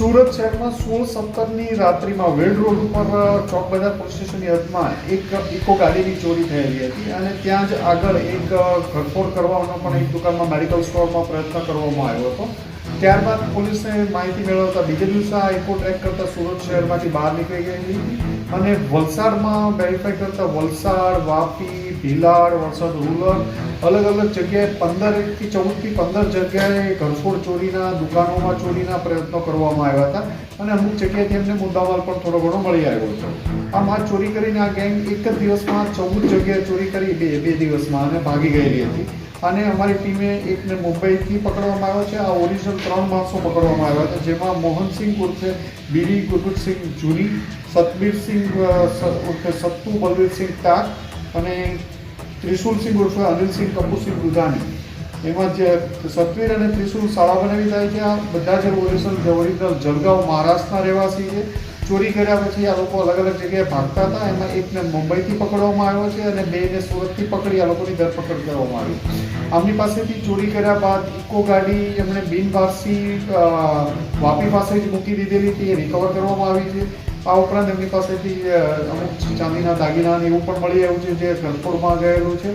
સુરત શહેરમાં સોળ સત્તરની રાત્રિમાં વેડ રોડ ઉપર ચોક બજાર પોલીસ સ્ટેશનની હદમાં એક, ઇકો ગાડીની ચોરી થયેલી હતી અને ત્યાં જ આગળ એક ઘરફોડ કરવાનો પણ એક દુકાનમાં મેડિકલ સ્ટોરમાં પ્રયત્ન કરવામાં આવ્યો હતો. ત્યારબાદ પોલીસને માહિતી મેળવતા બીજે દિવસે આ ઇકો ટ્રેક કરતા સુરત શહેરમાંથી બહાર નીકળી ગયેલી હતી. અને વલસાડમાં વેરીફાઈ કરતા વલસાડ, વાપી, ભીલાડ, વલસાડ રૂરલ અલગ અલગ જગ્યાએ પંદરથી ચૌદથી પંદર જગ્યાએ ઘરફોડ ચોરીના, દુકાનોમાં ચોરીના પ્રયત્નો કરવામાં આવ્યા હતા. અને અમુક જગ્યાએથી એમને મુદ્દામાલ પણ થોડો ઘણો મળી આવ્યો હતો. આમ આ ચોરી કરીને આ ગેંગ એક જ દિવસમાં ચૌદ જગ્યાએ ચોરી કરી બે બે દિવસમાં અને ભાગી ગયેલી હતી. અને અમારી ટીમે એકને મુંબઈથી પકડવામાં આવ્યો છે. આ ઓરિજિનલ ત્રણ માણસો પકડવામાં આવ્યા હતા, જેમાં મોહનસિંહ ઉર્ફે બીરી ગુરબુતસિંહ જુની, સતબીરસિંહ ઉર્ફે સત્તુ, બલવીરસિંહ ટાક અને ત્રિશુલસિંહ ઉર્ફે અનિલસિંહ કપૂરસિંહ દુધાની એમાં જે સતવીર અને ત્રિશુલ શાળા બનાવી થાય છે. આ બધા જે ઓરિજિનલ ઓરિજિનલ જળગાંવ મહારાષ્ટ્રના રહેવાસી છે. ચોરી કર્યા પછી આ લોકો અલગ અલગ જગ્યાએ ભાગતા હતા. એમાં એકને મુંબઈથી પકડવામાં આવ્યો છે અને બેને સુરતથી પકડી આ લોકોની ધરપકડ કરવામાં આવી. આમની પાસેથી ચોરી કર્યા બાદ ઇકો ગાડી એમણે બિનવારસી વાપી પાસે જ મૂકી દીધેલી હતી. એ રિકવર કરવામાં આવી છે. આ ઉપરાંત એમની પાસેથી અમુક ચાંદીના દાગીના એવું પણ મળી આવ્યું છે જે ઘરફોડમાં ગયેલું છે.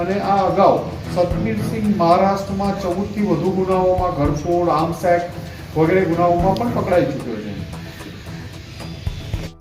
અને આ અગાઉ સતબીરસિંહ મહારાષ્ટ્રમાં ચૌદથી વધુ ગુનાઓમાં ઘરફોડ આર્મ્સ એક્ટ વગેરે ગુનાઓમાં પણ પકડાઈ ચૂક્યો છે.